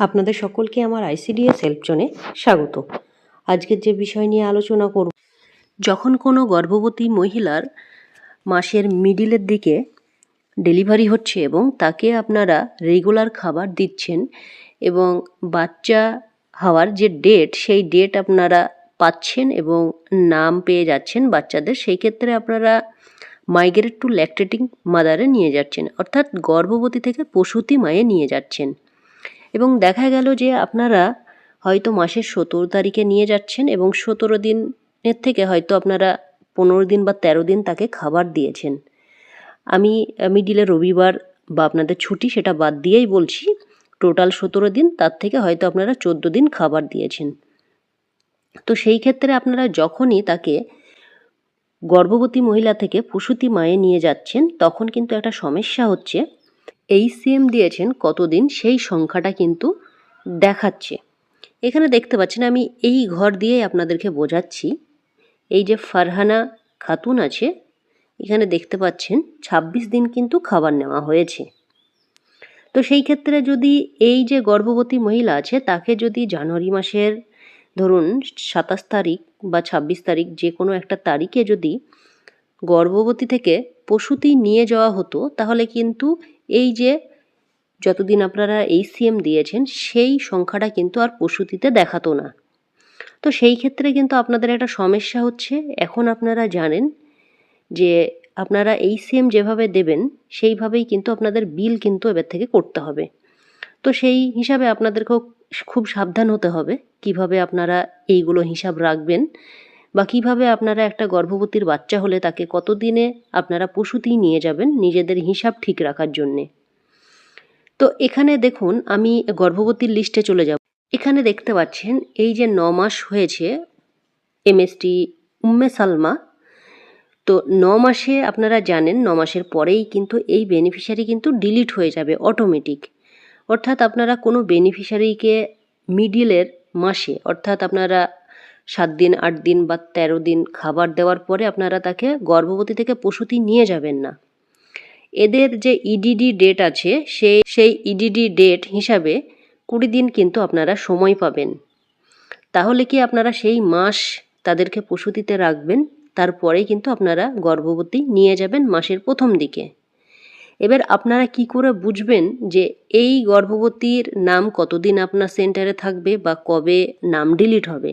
আপনাদের সকলকে আমার আইসিডিএস হেল্পজনে স্বাগত। আজকের যে বিষয় নিয়ে আলোচনা করব, যখন কোনো গর্ভবতী মহিলার মাসের মিডিলের দিকে ডেলিভারি হচ্ছে এবং তাকে আপনারা রেগুলার খাবার দিচ্ছেন এবং বাচ্চা হওয়ার যে ডেট, সেই ডেট আপনারা পাচ্ছেন এবং নাম পেয়ে যাচ্ছেন বাচ্চাদের, সেই ক্ষেত্রে আপনারা মাইগ্রেট টু ল্যাকটেটিং মাদারে নিয়ে যাচ্ছেন। অর্থাৎ গর্ভবতী থেকে প্রসূতি মায়ে নিয়ে যাচ্ছেন। এবং দেখা গেল যে আপনারা হয়তো মাসের সতেরো তারিখে নিয়ে যাচ্ছেন এবং সতেরো দিনের থেকে হয়তো আপনারা পনেরো দিন বা তেরো দিন তাকে খাবার দিয়েছেন। আমি মিডিলে রবিবার বা আপনাদের ছুটি সেটা বাদ দিয়েই বলছি, টোটাল সতেরো দিন তার থেকে হয়তো আপনারা চোদ্দ দিন খাবার দিয়েছেন। তো সেই ক্ষেত্রে আপনারা যখনই তাকে গর্ভবতী মহিলা থেকে প্রসূতি মায়ে নিয়ে যাচ্ছেন, তখন কিন্তু একটা সমস্যা হচ্ছে এই সিএম দিয়েছেন কতদিন, সেই সংখ্যাটা কিন্তু দেখাচ্ছে। এখানে দেখতে পাচ্ছেন আমি এই ঘর দিয়েই আপনাদেরকে বোঝাচ্ছি। এই যে ফারহানা খাতুন আছে, এখানে দেখতে পাচ্ছেন ২৬ দিন কিন্তু খাবার নেওয়া হয়েছে। তো সেই ক্ষেত্রে যদি এই যে গর্ভবতী মহিলা আছে, তাকে যদি জানুয়ারি মাসের ধরুন সাতাশ তারিখ বা ২৬ তারিখ যে কোনো একটা তারিখে যদি গর্ভবতী থেকে প্রসূতি নিয়ে যাওয়া হতো, তাহলে কিন্তু এই যে যতদিন আপনারা এই সিএম দিয়েছেন, সেই সংখ্যাটা কিন্তু আর প্রসূতিতে দেখাতো না। তো সেই ক্ষেত্রে কিন্তু আপনাদের একটা সমস্যা হচ্ছে। এখন আপনারা জানেন যে আপনারা এই সিএম যেভাবে দেবেন, সেইভাবেই কিন্তু আপনাদের বিল কিন্তু এবার থেকে করতে হবে। তো সেই হিসাবে আপনাদেরকেও খুব সাবধান হতে হবে, কীভাবে আপনারা এইগুলো হিসাব রাখবেন। বা কীভাবে আপনারা একটা গর্ভবতীর বাচ্চা হলে তাকে কতদিনে আপনারা প্রসূতি নিয়ে যাবেন নিজেদের হিসাব ঠিক রাখার জন্যে? তো এখানে দেখুন, আমি গর্ভবতীর লিস্টে চলে যাব। এখানে দেখতে পাচ্ছেন, এই যে ন মাস হয়েছে এমএসটি উম্মে সালমা, তো ন মাসে আপনারা জানেন, ন মাসের পরেই কিন্তু এই বেনিফিশিয়ারি কিন্তু ডিলিট হয়ে যাবে অটোমেটিক অর্থাৎ আপনারা কোনো বেনিফিশিয়ারিকে মিডিলের মাসে, অর্থাৎ আপনারা সাত দিন, আট দিন বা তেরো দিন খাবার দেওয়ার পরে আপনারা তাকে গর্ভবতী থেকে প্রসূতি নিয়ে যাবেন না। এদের যে ইডিডি ডেট আছে, সেই সেই ইডিডি ডেট হিসাবে কুড়ি দিন কিন্তু আপনারা সময় পাবেন। তাহলে কি আপনারা সেই মাস তাদেরকে প্রসূতিতে রাখবেন, তারপরেই কিন্তু আপনারা গর্ভবতী নিয়ে যাবেন মাসের প্রথম দিকে। এবার আপনারা কি করে বুঝবেন যে এই গর্ভবতীর নাম কতদিন আপনার সেন্টারে থাকবে বা কবে নাম ডিলিট হবে?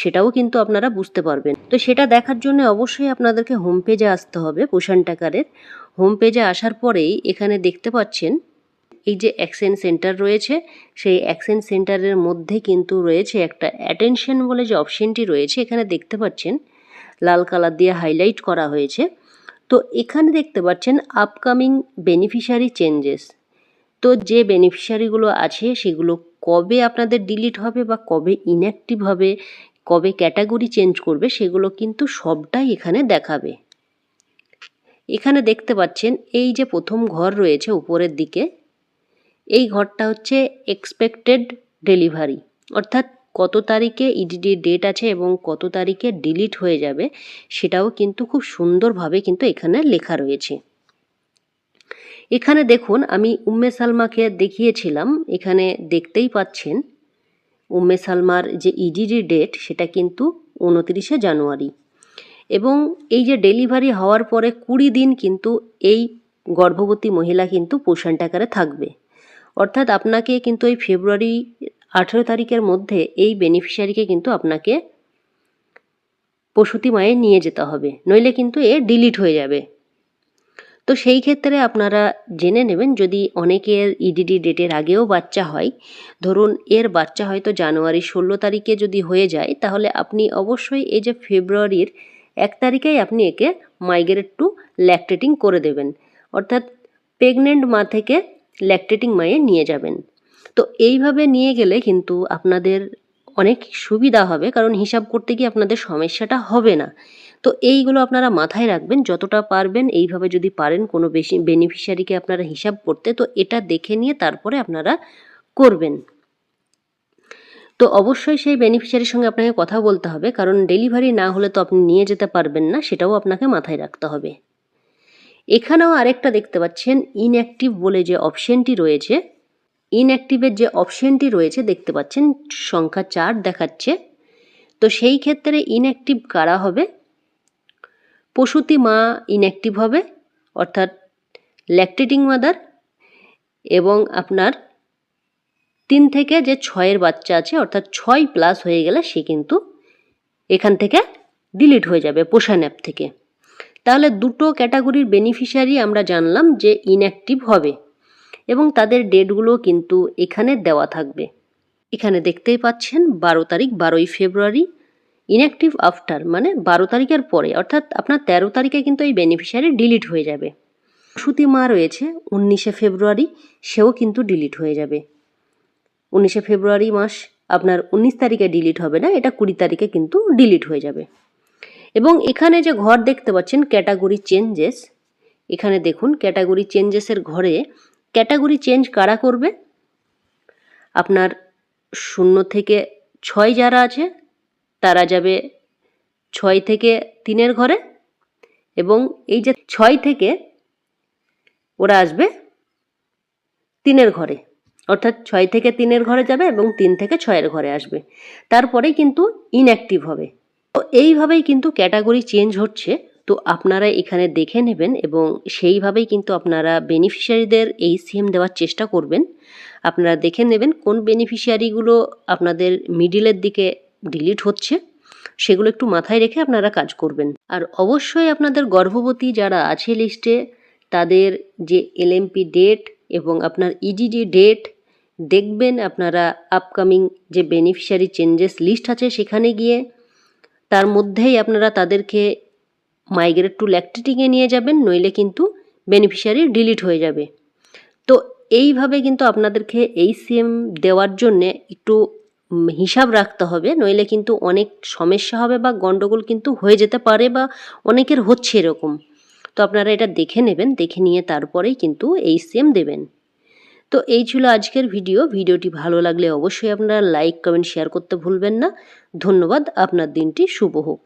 সেটাও কিন্তু আপনারা বুঝতে পারবেন। তো সেটা দেখার জন্য অবশ্যই আপনাদেরকে হোম পেজে আসতে হবে পোষণ টাকারের হোম পেজে আসার পরেই এখানে দেখতে পাচ্ছেন, এই যে অ্যাকশন সেন্টার রয়েছে, সেই অ্যাকশন সেন্টারের মধ্যে কিন্তু রয়েছে একটা অ্যাটেনশন বলে যে অপশনটি রয়েছে, এখানে দেখতে পাচ্ছেন, লাল কালার দিয়ে হাইলাইট করা হয়েছে। তো এখানে দেখতে পাচ্ছেন আপকামিং বেনিফিশিয়ারি চেঞ্জেস তো যে বেনিফিশিয়ারিগুলো আছে, সেগুলো কবে আপনাদের ডিলিট হবে বা কবে ইনঅ্যাক্টিভ হবে কবে ক্যাটাগরি চেঞ্জ করবে সেগুলো কিন্তু সবটাই এখানে দেখাবে। এখানে দেখতে পাচ্ছেন এই যে প্রথম ঘর রয়েছে উপরের দিকে, এই ঘরটা হচ্ছে এক্সপেক্টেড ডেলিভারি অর্থাৎ কত তারিখে ইডিডি ডেট আছে এবং কত তারিখে ডিলিট হয়ে যাবে সেটাও কিন্তু খুব সুন্দরভাবে কিন্তু এখানে লেখা রয়েছে। এখানে দেখুন, আমি উম্মে সালমাকে দেখিয়েছিলাম, এখানে দেখতেই পাচ্ছেন উম্মে সালমার যে ইডিডি ডেট সেটা কিন্তু উনতিরিশে জানুয়ারি। এবং এই যে ডেলিভারি হওয়ার পরে কুড়ি দিন কিন্তু এই গর্ভবতী মহিলা কিন্তু পোষণ টাকারে থাকবে। অর্থাৎ আপনাকে কিন্তু এই ফেব্রুয়ারি আঠেরো তারিখের মধ্যে এই বেনিফিশিয়ারিকে কিন্তু আপনাকে প্রসূতি মায়ে নিয়ে যেতে হবে। নইলে কিন্তু এ ডিলিট হয়ে যাবে। তো সেই ক্ষেত্রে আপনারা জেনে নেবেন, যদি অনেকের ইডিডি ডেটের আগেও বাচ্চা হয়, ধরুন এর বাচ্চা হয়তো জানুয়ারি ষোলো তারিখে যদি হয়ে যায়, তাহলে আপনি অবশ্যই এই যে ফেব্রুয়ারির এক তারিখেই আপনি একে মাইগ্রেট টু ল্যাকটেটিং করে দেবেন। অর্থাৎ প্রেগনেন্ট মা থেকে ল্যাকটেটিং মায়ে নিয়ে যাবেন। তো এইভাবে নিয়ে গেলে কিন্তু আপনাদের অনেক সুবিধা হবে, কারণ হিসাব করতে গিয়ে আপনাদের সমস্যাটা হবে না। তো এইগুলো আপনারা মাথায় রাখবেন, যতটা পারবেন এইভাবে যদি পারেন কোনো বেশি বেনিফিশিয়ারিকে আপনারা হিসাব করতে, তো এটা দেখে নিয়ে তারপরে আপনারা করবেন। তো অবশ্যই সেই বেনিফিশিয়ারির সঙ্গে আপনাকে কথা বলতে হবে, কারণ ডেলিভারি না হলে তো আপনি নিয়ে যেতে পারবেন না, সেটাও আপনাকে মাথায় রাখতে হবে। এখানেও আরেকটা দেখতে পাচ্ছেন ইনঅ্যাক্টিভ বলে যে অপশনটি রয়েছে ইনঅ্যাক্টিভের যে অপশনটি রয়েছে দেখতে পাচ্ছেন, সংখ্যা চার দেখাচ্ছে। তো সেই ক্ষেত্রে ইনঅ্যাক্টিভ কারা হবে? প্রসূতি মা ইনঅ্যাক্টিভ হবে, অর্থাৎ ল্যাকটেটিং মাদার এবং আপনার তিন থেকে যে ছয়ের বাচ্চা আছে, অর্থাৎ ছয় প্লাস হয়ে গেলে সে কিন্তু এখান থেকে ডিলিট হয়ে যাবে পোষণ অ্যাপ থেকে। তাহলে দুটো ক্যাটাগরির বেনিফিশিয়ারি আমরা জানলাম যে ইনঅ্যাক্টিভ হবে এবং তাদের ডেটগুলো কিন্তু এখানে দেওয়া থাকবে। এখানে দেখতেই পাচ্ছেন বারো তারিখ, বারোই ফেব্রুয়ারি। ইনঅ্যাক্টিভ আফটার মানে বারো তারিখের পরে, অর্থাৎ আপনার তেরো তারিখে কিন্তু এই বেনিফিশিয়ারি ডিলিট হয়ে যাবে। সুতি মা রয়েছে, উনিশে ফেব্রুয়ারি, সেও কিন্তু ডিলিট হয়ে যাবে। উনিশে ফেব্রুয়ারি মাস আপনার উনিশ তারিখে ডিলিট হবে না, এটা কুড়ি তারিখে কিন্তু ডিলিট হয়ে যাবে। এবং এখানে যে ঘর দেখতে পাচ্ছেন ক্যাটাগরি চেঞ্জেস এখানে দেখুন ক্যাটাগরি চেঞ্জেসের ঘরে ক্যাটাগরি চেঞ্জ কারা করবে? আপনার শূন্য থেকে ছয় যারা আছে তারা যাবে ছয় থেকে তিনের ঘরে এবং এই যে ছয় থেকে ওরা আসবে তিনের ঘরে। অর্থাৎ ছয় থেকে তিনের ঘরে যাবে এবং তিন থেকে ছয়ের ঘরে আসবে। তারপরেই কিন্তু ইনঅ্যাক্টিভ হবে। তো এইভাবেই কিন্তু ক্যাটাগরি চেঞ্জ হচ্ছে। তো আপনারা এখানে দেখে নেবেন এবং সেইভাবেই কিন্তু আপনারা বেনিফিশিয়ারিদের এই সিএম দেওয়ার চেষ্টা করবেন। আপনারা দেখে নেবেন কোন বেনিফিশিয়ারিগুলো আপনাদের মিডিলের দিকে ডিলিট হচ্ছে, সেগুলো একটু মাথায় রেখে আপনারা কাজ করবেন। আর অবশ্যই আপনাদের গর্ভবতী যারা আছে লিস্টে তাদের যে এলএমপি ডেট এবং আপনার ইডিডি ডেট দেখবেন আপনারা আপকামিং যে বেনিফিশিয়ারি চেঞ্জেস লিস্ট আছে সেখানে গিয়ে, তার মধ্যেই আপনারা তাদেরকে মাইগ্রেট টু ল্যাকটেটিংয়ে নিয়ে যাবেন, নইলে কিন্তু বেনিফিশিয়ারি ডিলিট হয়ে যাবে। তো এইভাবে কিন্তু আপনাদেরকে এই সিএম দেওয়ার জন্যে একটু হিসাব রাখতে হবে, নইলে কিন্তু অনেক সমস্যা হবে বা গন্ডগোল কিন্তু হয়ে যেতে পারে বা অনেকের হচ্ছে এরকম। তো আপনারা এটা দেখে নেবেন, দেখে নিয়ে তারপরেই কিন্তু এই সেম দেবেন। তো এই ছিল আজকের ভিডিও ভিডিওটি ভালো লাগলে অবশ্যই আপনারা লাইক কমেন্ট শেয়ার করতে ভুলবেন না। ধন্যবাদ, আপনার দিনটি শুভ হোক।